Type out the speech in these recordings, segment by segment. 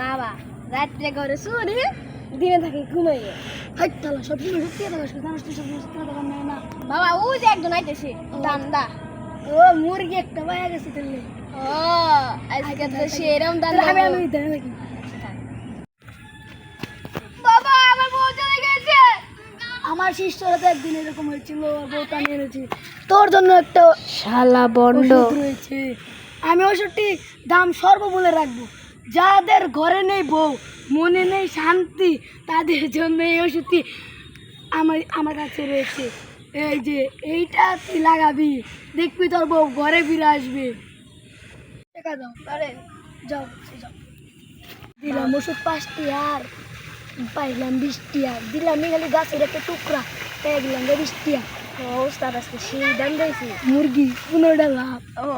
বাবা রাত্রে ঘরে শুনে দিনে থাকে ঘুমাইয়ে হাইট সব সময় সত্যি সত্যি কম না বাবা ও যে একজন আইতেছে দান্দা ও মুরগি একটা গেছে ও আজকে তো সেরম দান্দা আমি আমি বাবা আমার বউ চলে গেছে আমার শিষ্যরা তো একদিন এরকম হয়েছিল বউটা নিয়ে এনেছি তোর জন্য একটা শালা রয়েছে আমি ওষুধটি দাম সর্ব বলে রাখব যাদের ঘরে নেই বউ, মনে নেই শান্তি, তাদের জন্য এই ওষুধটি আমার আমার কাছে রয়েছে। এই যে, এইটা তুই লাগাবি, দেখবি তোর বউ ঘরে ফিরে আসবে। যাও দিলাম ওষুধ পাঁচটি আর, পাইলাম বৃষ্টি আর। দিলাম খালি গাছের একটা টুকরা পেয়ে গেলাম বৃষ্টি আর। ওস্তাদ আজকে সেই দাম দিয়েছি। মুরগি পনেরোটা লাভ ও।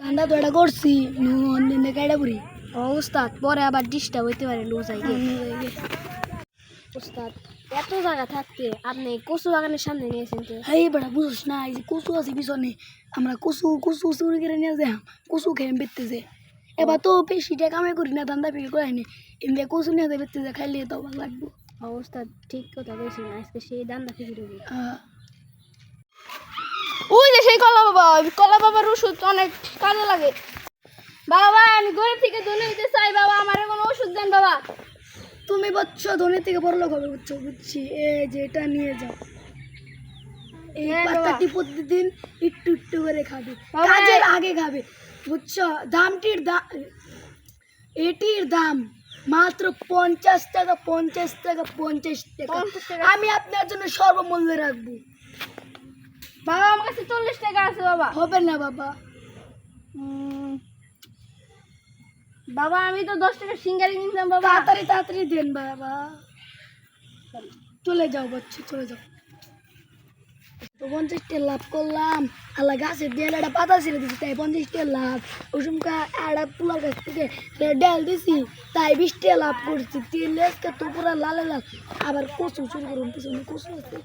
ঠান্ডা তো এটা করছি। অন্য কাইডা পুরি ও উস্তাদ পরে আবার ডিস্টার্ব হইতে পারে লুজ আই উস্তাদ এত জায়গা থাকতে আপনি কচু বাগানের সামনে নিয়েছেন তো? হাই বেড়া বুঝোস না এই যে কচু আছে পিছনে আমরা কচু কচু চুরি করে নিয়ে যাই কচু খেয়ে বেচতেছে। এবার তো বেশিটা কামে করি না ধান্দা বিক্রি করে নি এমনি কচু নিয়ে বেচতেছে খাইলে তো ভালো লাগবো। উস্তাদ ঠিক কথা বলছেন আজকে সেই দেখে ফিরে আহ, ওই যে সেই কলা বাবা কলা বাবার ওষুধ অনেক কাজে লাগে। বাবা আমি গরিব থেকে ধনী হইতে চাই বাবা আমার কোনো ওষুধ দেন বাবা। তুমি বলছো ধনী থেকে বড় লোক হবে বুঝছ বুঝছি। এই যে এটা নিয়ে যাও। এই হ্যাঁ, পাতাটি প্রতিদিন একটু একটু করে খাবে? কাজের আগে খাবে বুঝছ? দামটির দাম এটির দাম মাত্র পঞ্চাশ টাকা পঞ্চাশ টাকা পঞ্চাশ টাকা। 50 টাকা। আমি আপনার জন্য সর্বমূল্যে রাখব। বাবা আমার কাছে চল্লিশ টাকা আছে বাবা। হবে না বাবা। বাবা আমি তো দশ টাকা সিঙ্গারি কিনছিলাম বাবা। তাড়াতাড়ি তাড়াতাড়ি দেন বাবা। চলে যাও বাচ্চা চলে যাও। তো পঞ্চাশ টাকা লাভ করলাম। আল্লাহ গাছের দিয়ে একটা পাতা ছেড়ে দিছি তাই লাভ। ওসুমকা একটা পুলার থেকে ডাল দিছি তাই বিশ টাকা লাভ করছি। তেল আজকে তো পুরা লালে লাল। আবার কচু চুরি করুন পিছনে কচু আছে।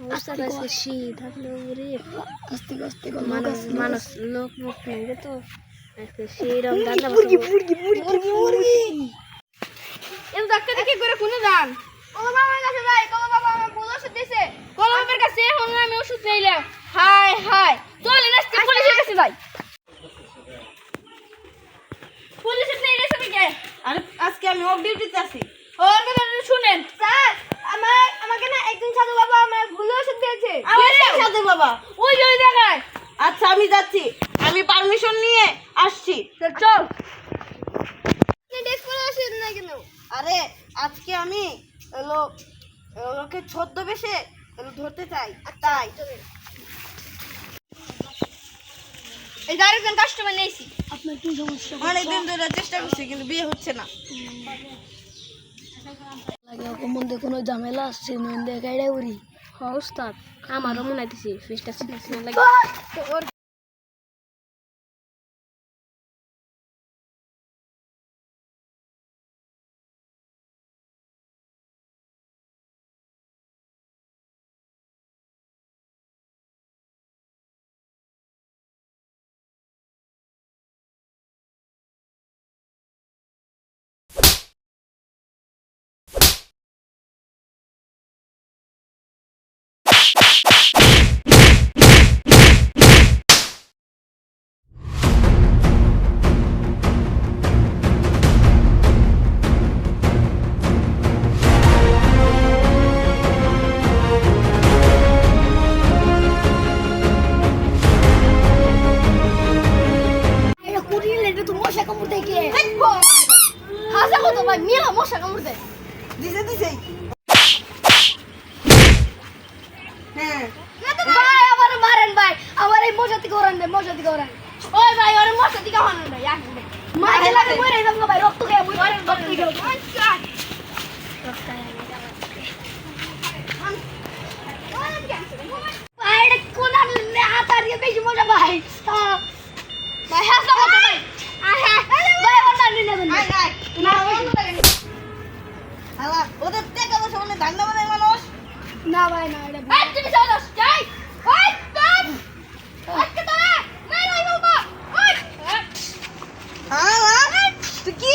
শীত থাকলেও রে আস্তে আস্তে মানুষ মানুষ লোক মুখ নেবে তো আজকে সেইরকম দাদা মুরগি মুরগি মুরগি মুরগি এত ডাক্তার দেখে করে কোনে যান কলা বাবার কাছে যাই কলা বাবা আমার ভুল ওষুধ দিয়েছে কলা বাবার কাছে এখন আমি ওষুধ নিলাম হাই হাই চলে আজকে পুলিশের কাছে যাই পুলিশের নিয়ে গেছে আরে আজকে আমি অফ ডিউটিতে আছি ওর কথা শুনেন স্যার আমার একজন সাধু বাবা আমার ভুল ওষুধ দিয়েছে আমার সাথে বাবা? ওই ওই জায়গায়। আচ্ছা আমি যাচ্ছি। আমি পারমিশন নিয়ে আসছি। চল। না কেন? আরে আজকে আমি লোক লোকে ছদ্মবেশে ধরতে চাই। তাই। এই আরেকজন কাস্টমার নিয়েছি। আপনার কি সমস্যা? অনেকদিন ধরে চেষ্টা করছি কিন্তু বিয়ে হচ্ছে না। লাগে মধ্যে কোনো ঝামেলা আসছে নন্দে গাইডা উড়ি। উস্তাদ আমারও মনে হইতেছে ফিসটা সিলেকশন লাগে। হাসা ভাই মিলা মশা কামড় দেয় দিছে দিছে। হ্যাঁ। ভাই আমার মারেন ভাই। আমার এই মশা থেকে ওরান ভাই মশা থেকে ওরান ওই ভাই ওরে মশা দিকে হন ভাই এক মিনিট। মাঝে লাগে মরে যাব ভাই রক্ত খেয়ে মরে রক্ত খেয়ে ভাই কোন হাত বেশি মজা ভাই ভাই হাসা কত ভাই ভাই আমার না নিয়ে নেবেন আয় আয় না হালা ওদের টাকা পয়সা মানে ধান্দা বানায় মানুষ না ভাই না এটা এই তুমি চলো যাই ওই স্টপ আজকে তোরা মেরে বলব ওই হালা তুই কি